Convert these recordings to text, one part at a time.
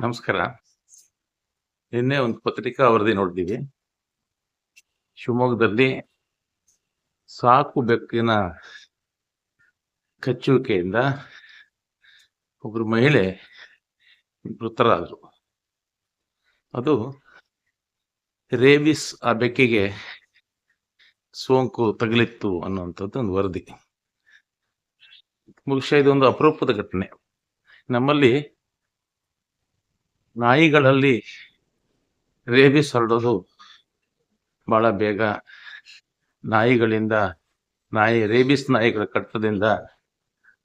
ನಮಸ್ಕಾರ. ನಿನ್ನೆ ಒಂದು ಪತ್ರಿಕಾ ವರದಿ ನೋಡಿದ್ದೀವಿ. ಶಿವಮೊಗ್ಗದಲ್ಲಿ ಸಾಕು ಬೆಕ್ಕಿನ ಕಚ್ಚುವಿಕೆಯಿಂದ ಒಬ್ಬರು ಮಹಿಳೆ ಮೃತರಾದರು ಅದು ರೇಬಿಸ್ ಆ ಬೆಕ್ಕಿಗೆ ಸೋಂಕು ತಗಲಿತ್ತು ಅನ್ನುವಂಥದ್ದು ಒಂದು ವರದಿ. ಬಹುಶಃ ಇದೊಂದು ಅಪರೂಪದ ಘಟನೆ. ನಮ್ಮಲ್ಲಿ ನಾಯಿಗಳಲ್ಲಿ ರೇಬಿಸ್ ಹರಡೋದು ಬಹಳ ಬೇಗ ನಾಯಿಗಳಿಂದ ನಾಯಿ ರೇಬಿಸ್ ನಾಯಿಗಳ ಕಟ್ಟದಿಂದ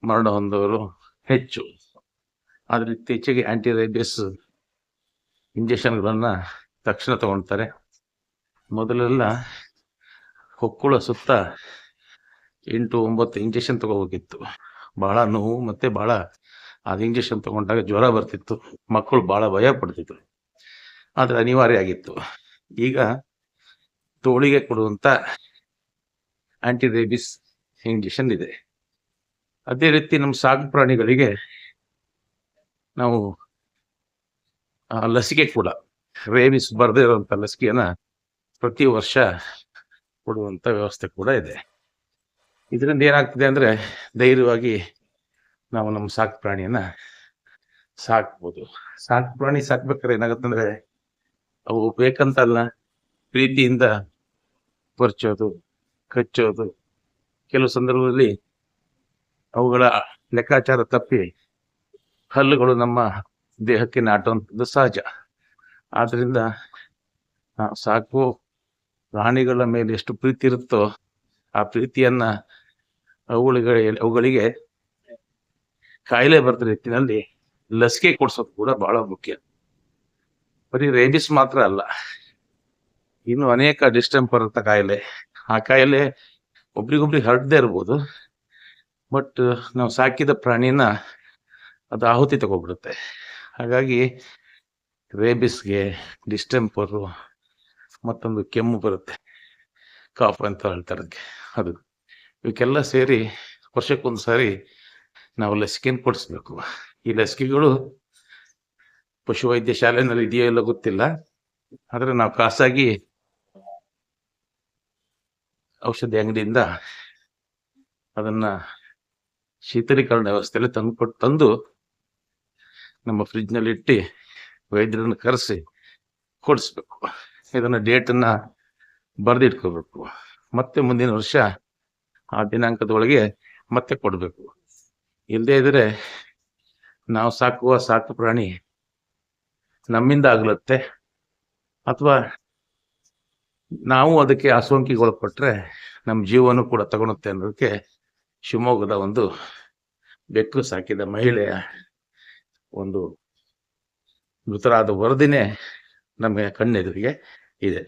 ಮರಣ ಹೊಂದವರು ಹೆಚ್ಚು. ಆದರೆ ಇತ್ತೀಚೆಗೆ ಆಂಟಿ ರೇಬಿಸ್ ಇಂಜೆಕ್ಷನ್ಗಳನ್ನು ತಕ್ಷಣ ತಗೊಳ್ತಾರೆ ಮೊದಲೆಲ್ಲ ಹೊಕ್ಕುಳ ಸುತ್ತ ಎಂಟು ಒಂಬತ್ತು ಇಂಜೆಕ್ಷನ್ ತಗೋಬೇಕಿತ್ತು. ಬಹಳ ನೋವು ಮತ್ತೆ ಬಹಳ ಅದು ಇಂಜೆಕ್ಷನ್ ತಗೊಂಡಾಗ ಜ್ವರ ಬರ್ತಿತ್ತು, ಮಕ್ಕಳು ಬಹಳ ಭಯ ಪಡ್ತಿದ್ರು. ಆದ್ರೆ ಅನಿವಾರ್ಯ ಆಗಿತ್ತು. ಈಗ ತೋಳಿಗೆ ಕೊಡುವಂತ ಆಂಟಿ ರೇಬಿಸ್ ಇಂಜೆಕ್ಷನ್ ಇದೆ. ಅದೇ ರೀತಿ ನಮ್ಮ ಸಾಕು ಪ್ರಾಣಿಗಳಿಗೆ ನಾವು ಲಸಿಕೆ ಕೂಡ ರೇಬಿಸ್ ಬರದೇ ಇರುವಂತ ಲಸಿಕೆಯನ್ನ ಪ್ರತಿ ವರ್ಷ ಕೊಡುವಂತ ವ್ಯವಸ್ಥೆ ಕೂಡ ಇದೆ. ಇದರಿಂದ ಏನಾಗ್ತದೆ ಅಂದ್ರೆ ಧೈರ್ಯವಾಗಿ ನಾವು ನಮ್ಮ ಸಾಕು ಪ್ರಾಣಿಯನ್ನ ಸಾಕ್ಬೋದು. ಸಾಕು ಪ್ರಾಣಿ ಸಾಕ್ಬೇಕಾದ್ರೆ ಏನಾಗುತ್ತಂದ್ರೆ ಅವು ಬೇಕಂತಲ್ಲ, ಪ್ರೀತಿಯಿಂದ ಪರ್ಚೋದು ಕಚ್ಚೋದು. ಕೆಲವು ಸಂದರ್ಭದಲ್ಲಿ ಅವುಗಳ ಲೆಕ್ಕಾಚಾರ ತಪ್ಪಿ ಹಲ್ಲುಗಳು ನಮ್ಮ ದೇಹಕ್ಕೆ ನಾಟುವಂಥದ್ದು ಸಹಜ. ಆದ್ರಿಂದ ಸಾಕು ಪ್ರಾಣಿಗಳ ಮೇಲೆ ಎಷ್ಟು ಪ್ರೀತಿ ಇರುತ್ತೋ ಆ ಪ್ರೀತಿಯನ್ನ ಅವುಗಳಿಗೆ ಅವುಗಳಿಗೆ ಕಾಯಿಲೆ ಬರದ ರೀತಿಯಲ್ಲಿ ಲಸಿಕೆ ಕೊಡ್ಸೋದು ಕೂಡ ಬಹಳ ಮುಖ್ಯ. ಬರೀ ರೇಬಿಸ್ ಮಾತ್ರ ಅಲ್ಲ. ಇನ್ನು ಅನೇಕ ಡಿಸ್ಟೆಂಪರ್ ಅಂತ ಕಾಯಿಲೆ. ಆ ಕಾಯಿಲೆ ಒಬ್ರಿಗೊಬ್ರಿಗೆ ಹರಡದೇ ಇರ್ಬೋದು. ಬಟ್ ನಾವು ಸಾಕಿದ ಪ್ರಾಣಿನ ಅದು ಆಹುತಿ ತಗೊಬಿಡುತ್ತೆ. ಹಾಗಾಗಿ ರೇಬಿಸ್ಗೆ ಡಿಸ್ಟೆಂಪರು ಮತ್ತೊಂದು ಕೆಮ್ಮು ಬರುತ್ತೆ. ಕಾಫ್ ಅಂತ ಹೇಳ್ತಾರೆ ಅದು. ಇವಕ್ಕೆಲ್ಲ ಸೇರಿ ವರ್ಷಕ್ಕೊಂದು ಸಾರಿ ನಾವು ಲಸಿಕೆಯನ್ನು ಕೊಡಿಸ್ಬೇಕು. ಈ ಲಸಿಕೆಗಳು ಪಶುವೈದ್ಯ ಶಾಲೆನಲ್ಲಿ ಇದೆಯೋ ಇಲ್ಲ ಗೊತ್ತಿಲ್ಲ. ಆದರೆ ನಾವು ಖಾಸಗಿ ಔಷಧಿ ಅಂಗಡಿಯಿಂದ ಅದನ್ನ ಶೀತಲೀಕರಣ ವ್ಯವಸ್ಥೆಯಲ್ಲಿ ತಂದು ಕೊಟ್ಟು ತಂದು ನಮ್ಮ ಫ್ರಿಜ್ನಲ್ಲಿ ಇಟ್ಟು ವೈದ್ಯರನ್ನು ಕರೆಸಿ ಕೊಡಿಸ್ಬೇಕು. ಇದನ್ನು ಡೇಟನ್ನು ಬರೆದಿಟ್ಕೋಬೇಕು. ಮತ್ತೆ ಮುಂದಿನ ವರ್ಷ ಆ ದಿನಾಂಕದೊಳಗೆ ಮತ್ತೆ ಕೊಡಬೇಕು. ಇಲ್ಲದೇ ಇದ್ರೆ ನಾವು ಸಾಕುವ ಸಾಕು ಪ್ರಾಣಿ ನಮ್ಮಿಂದ ಆಗ್ಲತ್ತೆ ಅಥವಾ ನಾವು ಅದಕ್ಕೆ ಆಸೋಂಕಿಗೊಳಪಟ್ರೆ ನಮ್ಮ ಜೀವನೂ ಕೂಡ ತಗೊಳುತ್ತೆ ಅನ್ನೋದಕ್ಕೆ ಶಿವಮೊಗ್ಗದ ಒಂದು ಬೆಕ್ಕು ಸಾಕಿದ ಮಹಿಳೆಯ ಒಂದು ಮೃತರಾದ ವರದಿನೇ ನಮಗೆ ಕಣ್ಣೆದುರಿಗೆ ಇದೆ.